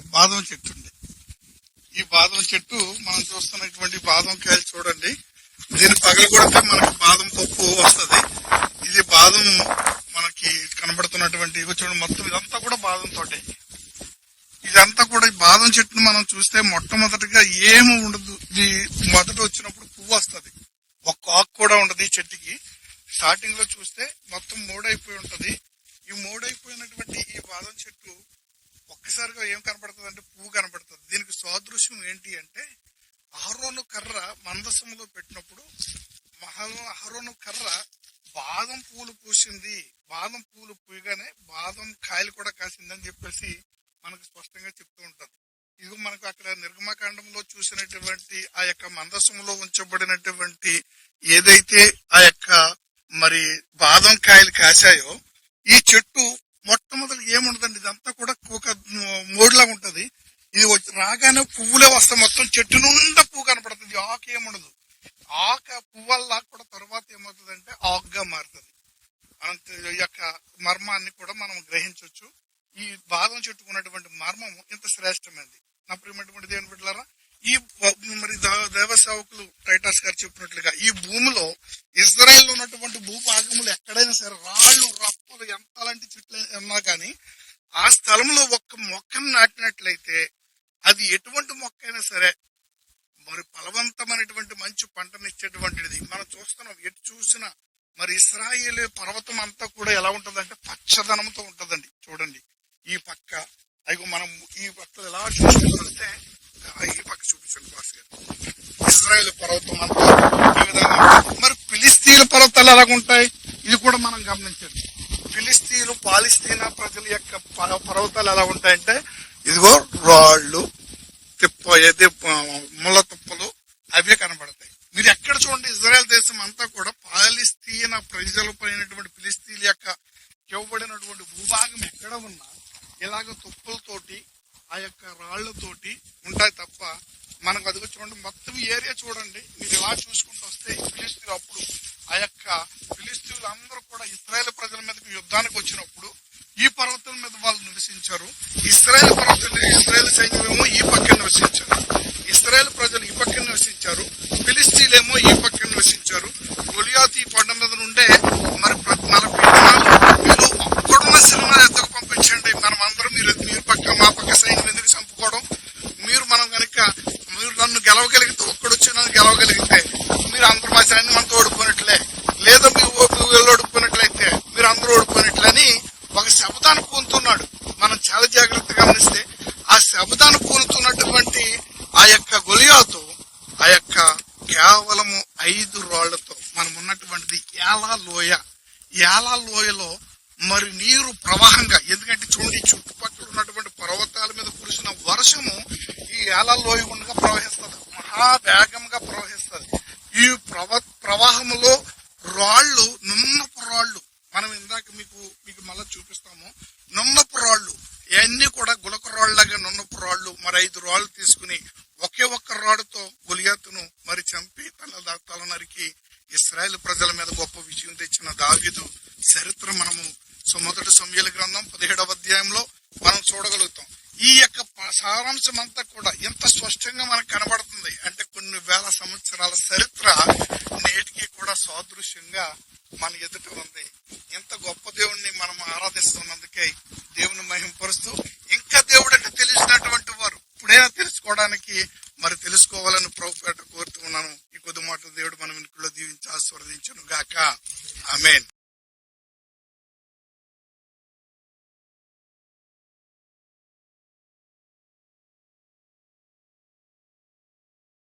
బాదం చెట్టు ఉంది. ఈ బాదం చెట్టు మనం చూస్తున్నటువంటి బాదం కాయలు చూడండి. దీన్ని పగలగొడితే మనకి బాదం పప్పు వస్తుంది. ఇది బాదం మనకి కనబడుతున్నటువంటి చూడండి మొత్తం ఇదంతా కూడా బాదం తోటే. ఇదంతా కూడా ఈ బాదం చెట్టును మనం చూస్తే మొట్టమొదటిగా ఏమి ఉండదు. ఇది మొదట వచ్చినప్పుడు పువ్వు వస్తుంది. ఒక్క ఆకు కూడా ఉండదు ఈ చెట్టుకి. స్టార్టింగ్లో చూస్తే మొత్తం మూడైపోయి ఉంటది. ఈ మూడైపోయినటువంటి ఈ బాదం చెట్టు ఒక్కసారిగా ఏం కనపడుతుంది అంటే పువ్వు కనపడుతుంది. దీనికి సాదృశ్యం ఏంటి అంటే అహరోను కర్ర మందసంలో పెట్టినప్పుడు మహా అహరోను కర్ర బాదం పూలు పూసింది. బాదం పూలు పూయగానే బాదం కాయలు కూడా కాసిందని చెప్పేసి మనకు స్పష్టంగా చెప్తూ ఉంటారు. ఇది మనకు అక్కడ నిర్గమకాండంలో చూసినటువంటి ఆ యొక్క మందసంలో ఉంచబడినటువంటి ఏదైతే ఆ యొక్క మరి బాదం కాయలు కాశాయో ఈ చెట్టు మొట్టమొదటి ఏముండదండి ఇదంతా కూడా ఒక మోడ్లా ఉంటది. ఇది రాగానే పువ్వులే వస్తాయి మొత్తం చెట్టు నుండి పువ్వు కనపడుతుంది. ఆకు ఏముండదు. ఆక పువ్వల్లా కూడా తర్వాత ఏమవుతుందంటే ఆకుగా మారుతుంది. మనం యొక్క మర్మాన్ని కూడా మనం గ్రహించవచ్చు ఈ బాదం చెట్టుకున్నటువంటి మర్మం ఇంత శ్రేష్టమైనది నా ప్రియమైనటువంటి దేవుని బిడ్డలారా ఈ దేవ సేవకులు రైటర్స్ గారు చెప్పినట్లుగా ఈ భూమిలో ఇజ్రాయెల్ ఉన్నటువంటి భూభాగములు ఎక్కడైనా సరే రాళ్ళు రప్పలు ఎంత అలాంటి చెట్లు ఉన్నా కానీ ఆ స్థలంలో ఒక్క మొక్కను నాటినట్లయితే అది ఎటువంటి మొక్క అయినా సరే మరి ఫలవంతమైనటువంటి మంచి పంటను ఇచ్చేటువంటిది. మనం చూస్తున్నాం ఎటు చూసినా మరి ఇస్రాయేల్ పర్వతం అంతా కూడా ఎలా ఉంటుందంటే పచ్చదనంతో ఉంటుందండి. చూడండి ఈ పక్క అయ్యో మనం ఈ పక్క ఎలా చూసుకుంటే ఈ పక్క చూపించండి బాస్ గారు. ఇజ్రాయేల్ పర్వతం అంతా ఈ విధంగా మరి ఫిలిస్తీన్ పర్వతాలు ఎలాగుంటాయి ఇది కూడా మనం గమనించండి. ఫిలిస్తీన్ పాలిస్తీనా ప్రజల యొక్క ప- పర్వతాలు ఎలా ఉంటాయంటే ఇదిగో రాళ్ళు తిప్ప ఏది ముళ్ళ తుప్పలు అవే కనబడతాయి. మీరు ఎక్కడ చూడండి ఇజ్రాయెల్ దేశం అంతా కూడా పాలిస్తీన ప్రజల పైనటువంటి ఫిలిస్తీన్ యొక్క ఇవ్వబడినటువంటి భూభాగం ఎక్కడ ఉన్నా ఇలాగ తుప్పలతోటి ఆ యొక్క రాళ్ళతోటి ఉంటాయి తప్ప మనకు అదిగో చూడండి మొత్తం ఏరియా చూడండి. మీరు ఇలా చూసుకుంటూ వస్తే ఫిలిస్తీన్ అప్పుడు ఆ యొక్క ఫిలిస్తీన్లు అందరూ కూడా ఇస్రాయేల్ ప్రజల మీదకి యుద్ధానికి వచ్చినప్పుడు ఈ పర్వతం మీద వాళ్ళు నివసించారు. ఇస్రాయేల్ పర్వతం ఇస్రాయేల్ సైన్యమేమో ఈ పక్కన నివసించారు ఇస్రాయేల్ ప్రజలు ఈ పక్కన నివసించారు ఫిలిస్తీన్లేమో ఈ పక్కన నివసించారు గొలియాత్ ఈ కొండ మీద నుండే మరి ప్రతి నలభై దినాలు మీరు అక్కడున్న సినిమా ఎద్దకు పంపించండి మనం అందరం మీరు మీరు పక్క మా పక్క సైన్యం ఎందుకు చంపుకోవడం మీరు మనం కనుక మీరు నన్ను గెలవగలిగితే ఒక్కడొచ్చి నన్ను గెలవగలిగితే మీరు అందరూ మా సైన్యం అంతా ఓడిపోయినట్లే. లేదా మీరు ఓ- వీళ్ళు ఓడిపోయినట్లయితే మీరు అందరూ ఓడిపోయినట్లని ఒక శబ్దాన్ని పూనుతున్నాడు. మనం చాలా జాగ్రత్తగా గమనిస్తే ఆ శబ్దాన్ని పూనుతున్నటువంటి ఆ యొక్క గొలియాతో ఆ యొక్క కేవలము ఐదు రాళ్ళతో మనం ఉన్నటువంటిది ఏలా లోయ. ఏలా లోయలో మరి నీరు ప్రవాహంగా ఎందుకంటే చూడండి చుట్టుపక్కల ఉన్నటువంటి పర్వతాల మీద కురిసిన వర్షము ఈ ఏలా లోయ గుండగా ప్రవహిస్తుంది మహా వేగంగా ప్రవహిస్తుంది ఈ ప్రవ ప్రవాహములో రాళ్ళు నున్నపు రాళ్ళు మనం ఇందాక మీకు మీకు మళ్ళీ చూపిస్తాము. నున్నపు రాళ్ళు. ఇవన్నీ కూడా గులక రాళ్ళగా నున్నపు రాళ్ళు. మరి ఐదు రాళ్ళు తీసుకుని ఒకే ఒక్క రాడుతో గులియాతును మరి చంపి తల తల నరికి ఇస్రాయేల్ ప్రజల మీద గొప్ప విజయం తెచ్చిన దావీదు చరిత్ర మనము సో మొదటి సమయాల గ్రంథం పదిహేడవ అధ్యాయంలో మనం చూడగలుగుతాం. ఈ యొక్క సారాంశం అంతా కూడా ఎంత స్పష్టంగా మనకు కనబడుతుంది అంటే కొన్ని వేల సంవత్సరాల చరిత్ర నేటికి కూడా సాదృశ్యంగా మన ఎదుట ఉంది. దేవుని ఇంకా దేవుడు అంటే తెలిసినటువంటి వారు ఇప్పుడైనా తెలుసుకోవడానికి మరి తెలుసుకోవాలని ప్రభుపేట కోరుతూ ఉన్నాను. ఈ కొద్ది మాటలు దేవుడు మనం ఇంట్లో దీవించి ఆస్వాదించను గాక ఆమెన్.